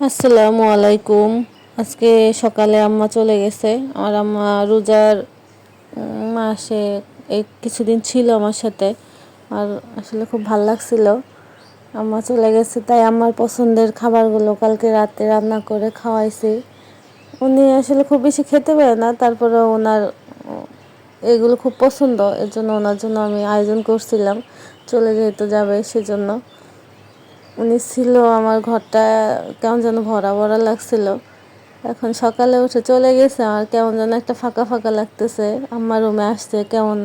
আসসালামু আলাইকুম। আজকে সকালে আম্মা চলে গেছে। আমার আম্মা রোজার মাসে এই কিছুদিন ছিল আমার সাথে। আর আসলে খুব ভালো লাগছিল। আম্মা চলে গেছে, তাই আমার পছন্দের খাবারগুলো কালকে রাতে রান্না করে খাওয়াইছি। উনি আসলে খুব বেশি খেতে পারে না, তারপরে ওনার, এগুলো খুব পছন্দ। এর জন্য ওনার জন্য আমি আয়োজন করছিলাম। চলে যেহেতু যাবে সেজন্য। উনি ছিল আমার ঘরটা কেমন যেন ভরা ভরা লাগছিল। এখন সকালে উঠে চলে গেছে আমার কেমন যেন একটা ফাঁকা ফাঁকা লাগতেছে। আম্মার রুমে আসতে কেমন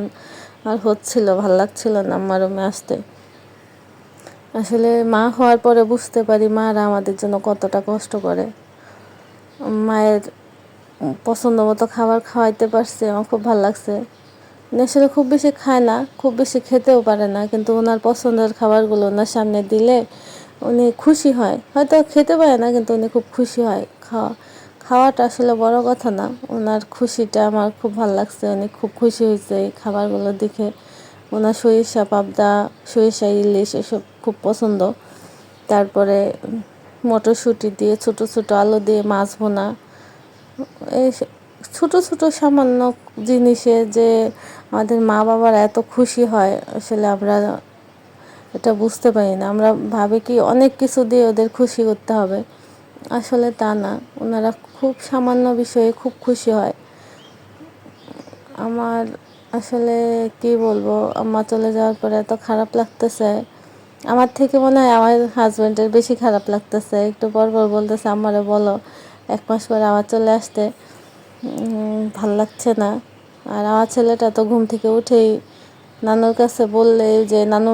আর হচ্ছিল, ভালো লাগছিল না আম্মার রুমে আসতে। আসলে মা হওয়ার পরে বুঝতে পারি মারা আমাদের জন্য কতটা কষ্ট করে। মায়ের পছন্দ মতো খাবার খাওয়াইতে পারছে, আমার খুব ভালো লাগছে। আসলে খুব বেশি খায় না, খুব বেশি খেতেও পারে না, কিন্তু ওনার পছন্দের খাবারগুলো ওনার সামনে দিলে উনি খুশি হয়। হয়তো খেতে পারে না, কিন্তু উনি খুব খুশি হয় খাওয়া। খাওয়াটা আসলে বড় কথা না। ওনার খুশিটা আমার খুব ভালো লাগছে। উনি খুব খুশি হয়েছে এই খাবারগুলো দেখে। ওনার সরিষা, পাবদা, সরিষা, ইলিশ এসব খুব পছন্দ। তারপরে মটরশুঁটি দিয়ে ছোট ছোট আলু দিয়ে মাছ বোনা এই ছোট ছোট সামান্য জিনিসে যে আমাদের মা বাবারা এত খুশি হয়, আসলে আমরা এটা বুঝতে পারি না। আমরা ভাবি কি অনেক কিছু দিয়ে ওদের খুশি করতে হবে। আসলে তা না। ওনারা খুব সামান্য বিষয়ে খুব খুশি হয়। আমার আসলে কি বলব? আম্মা চলে যাওয়ার পরে এত খারাপ লাগতেছে। আমার থেকে মনে হয় আমার হাজব্যান্ডের বেশি খারাপ লাগতেছে। একটু পর পর বলতেছে আমারে বলো, এক মাস পরে আবার চলে আসতে। ভালো লাগছে না। আর আমার ছেলেটা তো ঘুম থেকে উঠেই নানুর কাছে বললে যে, নানু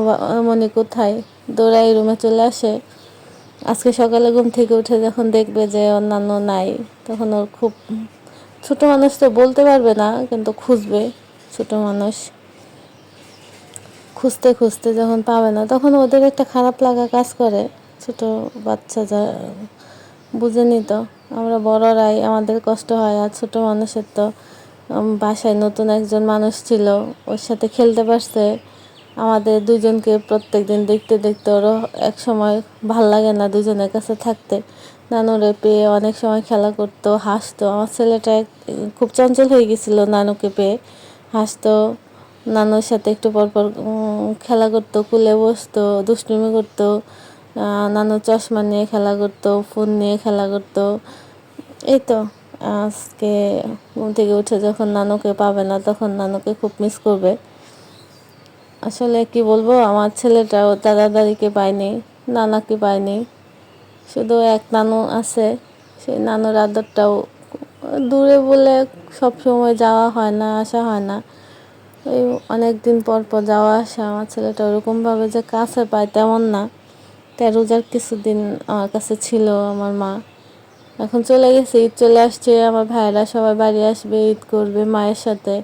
মনি কোথায়? দৌড়াই রুমে চলে আসে। আজকে সকালে ঘুম থেকে উঠে যখন দেখবে যে, ওর নানু নাই, তখন ওর খুব, ছোট মানুষ তো বলতে পারবে না, কিন্তু খুঁজবে ছোট মানুষ। খুঁজতে খুঁজতে যখন পাবে না, তখন ওদের একটা খারাপ লাগা কাজ করে। ছোট বাচ্চা যা, বুঝেনি তো। আমরা বড়রাই, আমাদের কষ্ট হয় আর ছোট মানুষের তো বাসায় নতুন একজন মানুষ ছিল, ওর সাথে খেলতে পারছে। আমাদের দুজনকে প্রত্যেক দিন দেখতে দেখতে ওরও এক সময় ভালো লাগে না দুজনের কাছে থাকতে। নানুরে পেয়ে অনেক সময় খেলা করতো, হাসতো। আমার ছেলেটা খুব চঞ্চল হয়ে গেছিল নানুকে পেয়ে। হাসতো, নানুর সাথে একটু পর পর খেলা করতো, কুলে বসতো, দুষ্টুমি করতো। নানু চশমা নিয়ে খেলা করতো, ফোন নিয়ে খেলা করতো। এই তো। আজকে ঘুম থেকে উঠে যখন নানুকে পাবে না, তখন নানুকে খুব মিস করবে। আসলে কি বলব, আমার ছেলেটাও দাদা দাদিকে পায়নি, নানাকে পায়নি। শুধু এক নানু আছে, সেই নানুর আদরটাও দূরে বলে সব সময় যাওয়া হয় না, আসা হয় না। ওই অনেক দিন পর পর যাওয়া আসা, আমার ছেলেটা ওরকমভাবে যে কাছে পায় তেমন না। তাই রোজার কিছুদিন আমার কাছে ছিল, আমার মা। এখন চলে গেছে, ঈদ চলে আসছে, আমার ভাইয়েরা সবাই বাড়ি আসবে, ঈদ করবে, মায়ের সাথে।